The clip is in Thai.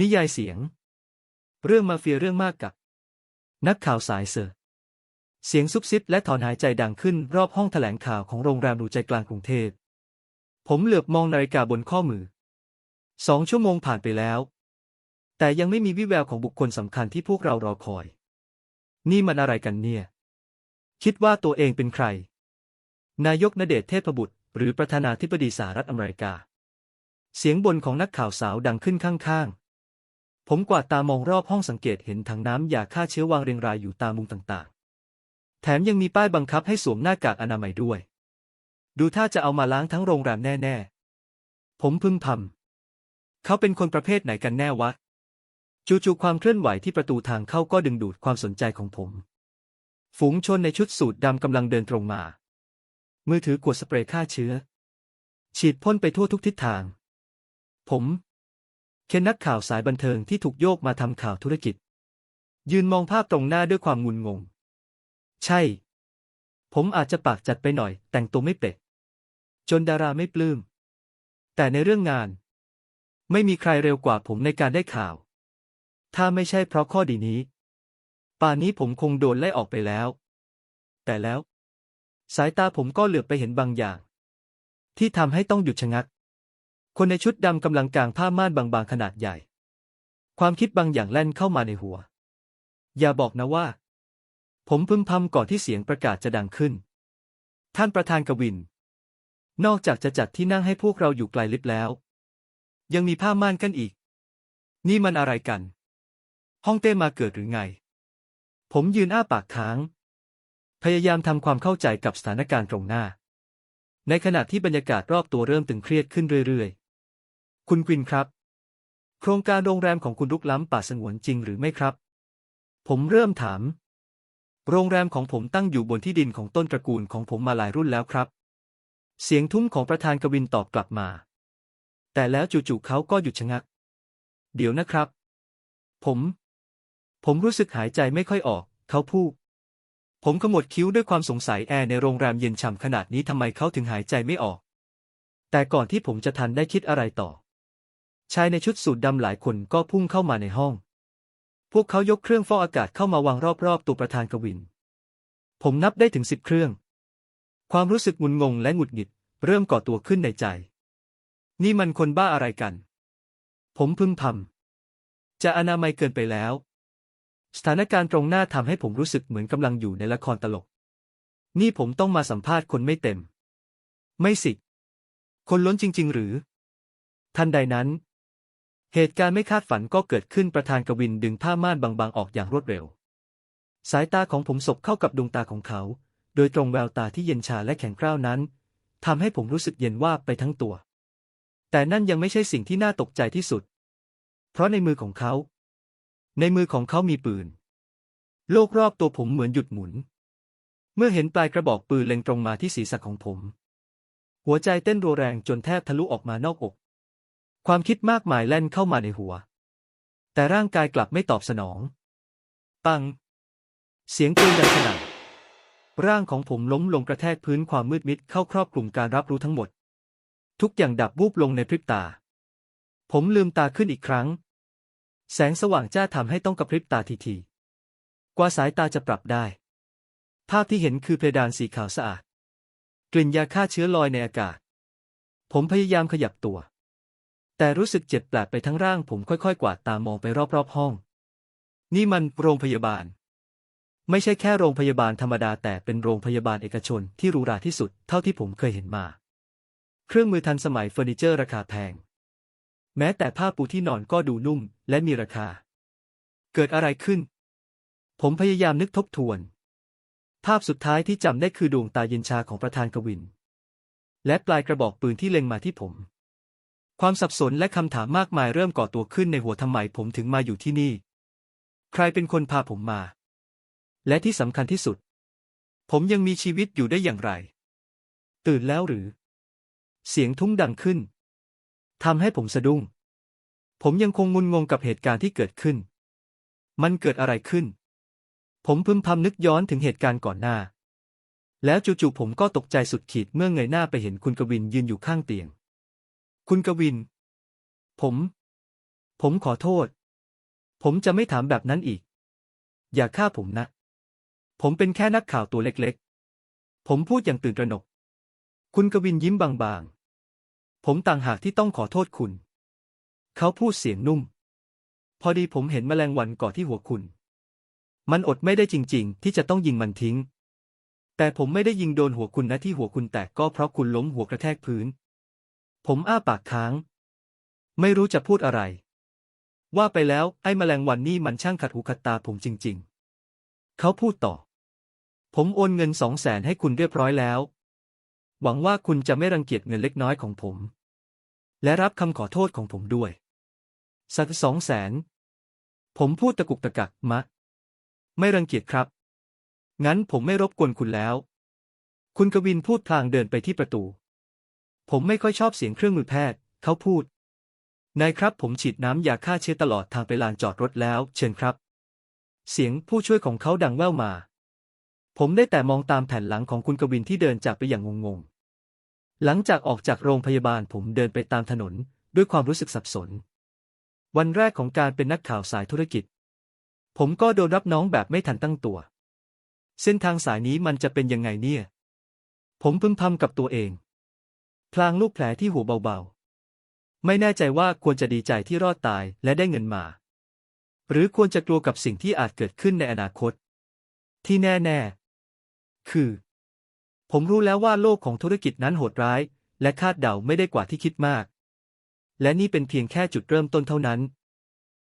นิยายเสียง เรื่องมาเฟียเรื่องมากกับ นักข่าวสายเซอเสียงซุบซิบและถอนหายใจดังขึ้นรอบห้องแถลงข่าวของโรงแรมหรูใจกลางกรุงเทพ ผมเหลือบมองนาฬิกาบนข้อมือ สองชั่วโมงผ่านไปแล้ว แต่ยังไม่มีวิแววของบุคคลสำคัญที่พวกเรารอคอย นี่มันอะไรกันเนี่ย คิดว่าตัวเองเป็นใคร นายกณเดชเทพบุตร หรือประธานาธิบดีสหรัฐอเมริกา เสียงบนของนักข่าวสาวดังขึ้นข้างๆ ผมกวาดตามองรอบห้องสังเกตเห็นถังน้ำยาฆ่าเชื้อวางเรียงรายอยู่ตามมุมต่างๆ แถมยังมีป้ายบังคับให้สวมหน้ากากอนามัยด้วย ดูท่าจะเอามาล้างทั้งโรงแรมแน่ๆ ผมพึมพำเขาเป็นคนประเภทไหนกันแน่วะ จู่ๆความเคลื่อนไหวที่ประตูทางเข้าก็ดึงดูดความสนใจของผม ฝูงชนในชุดสูทดำกำลังเดินตรงมา มือถือกวดสเปรย์ฆ่าเชื้อ ฉีดพ่นไปทั่วทุกทิศทาง ผม เคนนักข่าวสายบันเทิงที่ถูกโยกมาทำข่าวธุรกิจ ยืนมองภาพตรงหน้าด้วยความงุนงง ใช่ ผมอาจจะปากจัดไปหน่อย แต่งตัวไม่เป๊ะจนดาราไม่ปลื้ม แต่ในเรื่องงาน ไม่มีใครเร็วกว่าผมในการได้ข่าว ถ้าไม่ใช่เพราะข้อดีนี้ ป่านนี้ผมคงโดนไล่ออกไปแล้ว แต่แล้ว สายตาผมก็เหลือบไปเห็นบางอย่าง ที่ทำให้ต้องหยุดชะงัก คนในชุดดำกำลังกางผ้าม่านบางๆขนาดใหญ่ ความคิดบางอย่างแล่นเข้ามาในหัว อย่าบอกนะว่า ผมพึมพำก่อนที่เสียงประกาศจะดังขึ้น ท่านประธานกวิน นอกจากจะจัดที่นั่งให้พวกเราอยู่ไกลลิฟแล้ว ยังมีผ้าม่านกันอีก นี่มันอะไรกัน ห้องเต้มาเกิดหรือไง ผมยืนอ้าปากค้าง พยายามทำความเข้าใจกับสถานการณ์ตรงหน้าในขณะที่บรรยากาศรอบตัวเริ่มตึงเครียดขึ้นเรื่อยๆ คุณกวินครับ โครงการโรงแรมของคุณลุกล้ำป่าสงวนจริงหรือไม่ครับ ผมเริ่มถาม โรงแรมของผมตั้งอยู่บนที่ดินของต้นตระกูลของผมมาหลายรุ่นแล้วครับ เสียงทุ้มของประธานกวินตอบกลับมา แต่แล้วจู่ๆเขาก็หยุดชะงัก เดี๋ยวนะครับ ผม ผมรู้สึกหายใจไม่ค่อยออก เขาพูดผมขมวดคิ้วด้วยความสงสัยแอร์ในโรงแรมเย็นฉ่ำขนาดนี้ทำไมเขาถึงหายใจไม่ออก แต่ก่อนที่ผมจะทันได้คิดอะไรต่อ ชายในชุดสูทดำหลายคนก็พุ่งเข้ามาในห้อง พวกเขายกเครื่องฟอกอากาศเข้ามาวางรอบๆตัวประธานกวิน ผมนับได้ถึงสิบเครื่อง ความรู้สึกงุนงงและหงุดหงิด เริ่มก่อตัวขึ้นในใจ นี่มันคนบ้าอะไรกัน ผมพึมพำจะอนามัยเกินไปแล้ว สถานการณ์ตรงหน้าทำให้ผมรู้สึกเหมือนกำลังอยู่ในละครตลก นี่ผมต้องมาสัมภาษณ์คนไม่เต็ม ไม่สิ คนล้นจริง ๆ หรือ ทันใดนั้น เหตุการณ์ไม่คาดฝันก็เกิดขึ้นประธานกวินดึงผ้าม่านบางๆออกอย่างรวดเร็ว สายตาของผมสบเข้ากับดวงตาของเขา โดยตรงแววตาที่เย็นชาและแข็งกร้าวนั้นทำให้ผมรู้สึกเย็นว่าไปทั้งตัว แต่นั่นยังไม่ใช่สิ่งที่น่าตกใจที่สุด เพราะในมือของเขา ในมือของเขามีปืน โลกรอบตัวผมเหมือนหยุดหมุน เมื่อเห็นปลายกระบอกปืนเล็งตรงมาที่ศีรษะของผม หัวใจเต้นรัวแรงจนแทบทะลุออกมานอกอก ความคิดมากมายแล่นเข้ามาในหัว แต่ร่างกายกลับไม่ตอบสนอง ปัง เสียงปืนดังสนั่นร่างของผมล้มลงกระแทกพื้นความมืดมิดเข้าครอบคลุมการรับรู้ทั้งหมด ทุกอย่างดับวูบลงในพริบตา ผมลืมตาขึ้นอีกครั้ง แสงสว่างจ้าทำให้ต้องกระพริบตาทีๆกว่าสายตาจะปรับได้ ภาพที่เห็นคือเพดานสีขาวสะอาด กลิ่นยาฆ่าเชื้อลอยในอากาศ ผมพยายามขยับตัว แต่รู้สึกเจ็บแปลบไปทั้งร่างผมค่อยๆ กวาดตามองไปรอบๆห้อง นี่มันโรงพยาบาล ไม่ใช่แค่โรงพยาบาลธรรมดาแต่เป็นโรงพยาบาลเอกชนที่หรูหราที่สุดเท่าที่ผมเคยเห็นมา เครื่องมือทันสมัยเฟอร์นิเจอร์ราคาแพง แม้แต่ผ้าปูที่นอนก็ดูนุ่มและมีราคา เกิดอะไรขึ้น ผมพยายามนึกทบทวน ภาพสุดท้ายที่จำได้คือดวงตาเย็นชาของประธานกวิน และปลายกระบอกปืนที่เล็งมาที่ผม ความสับสนและคำถามมากมายเริ่มก่อตัวขึ้นในหัวทำไมผมถึงมาอยู่ที่นี่ ใครเป็นคนพาผมมา และที่สำคัญที่สุด ผมยังมีชีวิตอยู่ได้อย่างไร ตื่นแล้วหรือ เสียงทุ้งดังขึ้นทำให้ผมสะดุ้ง ผมยังคงงุนงงกับเหตุการณ์ที่เกิดขึ้น มันเกิดอะไรขึ้น ผมพึมพำนึกย้อนถึงเหตุการณ์ก่อนหน้า แล้วจู่ๆผมก็ตกใจสุดขีดเมื่อเงยหน้าไปเห็นคุณกวินยืนอยู่ข้างเตียง คุณกวิน ผม ผมขอโทษ ผมจะไม่ถามแบบนั้นอีก อย่าฆ่าผมนะ ผมเป็นแค่นักข่าวตัวเล็กๆ ผมพูดอย่างตื่นตระหนก คุณกวินยิ้มบางๆ ผมต่างหากที่ต้องขอโทษคุณ เขาพูดเสียงนุ่ม พอดีผมเห็นแมลงวันเกาะที่หัวคุณ มันอดไม่ได้จริง ๆ ที่จะต้องยิงมันทิ้งแต่ผมไม่ได้ยิงโดนหัวคุณนะที่หัวคุณแตกก็เพราะคุณล้มหัวกระแทกพื้น ผมอ้าปากค้าง ไม่รู้จะพูดอะไร ว่าไปแล้วไอ้แมลงวันนี่มันช่างขัดหูขัดตาผมจริง ๆ เขาพูดต่อ ผมโอนเงินสองแสนให้คุณเรียบร้อยแล้ว หวังว่าคุณจะไม่รังเกียจเงินเล็กน้อยของผม และรับคำขอโทษของผมด้วย สักสองแสน ผมพูดตะกุกตะกักมะ ไม่รังเกียจครับ งั้นผมไม่รบกวนคุณแล้ว คุณกวินพูดพลางเดินไปที่ประตู ผมไม่ค่อยชอบเสียงเครื่องมือแพทย์ เขาพูด นายครับผมฉีดน้ำยาฆ่าเชื้อตลอดทางไปลานจอดรถแล้ว เชิญครับ เสียงผู้ช่วยของเขาดังแว่วมา ผมได้แต่มองตามแผ่นหลังของคุณกวินที่เดินจากไปอย่างงงๆ หลังจากออกจากโรงพยาบาลผมเดินไปตามถนน ด้วยความรู้สึกสับสน วันแรกของการเป็นนักข่าวสายธุรกิจ ผมก็โดนรับน้องแบบไม่ทันตั้งตัว เส้นทางสายนี้มันจะเป็นยังไงเนี่ย ผมพึมพำกับตัวเอง พลางลูกแผลที่หัวเบาๆ ไม่แน่ใจว่าควรจะดีใจที่รอดตายและได้เงินมา หรือควรจะกลัวกับสิ่งที่อาจเกิดขึ้นในอนาคต ที่แน่ ๆ คือ ผมรู้แล้วว่าโลกของธุรกิจนั้นโหดร้าย และคาดเดาไม่ได้กว่าที่คิดมาก และนี่เป็นเพียงแค่จุดเริ่มต้นเท่านั้น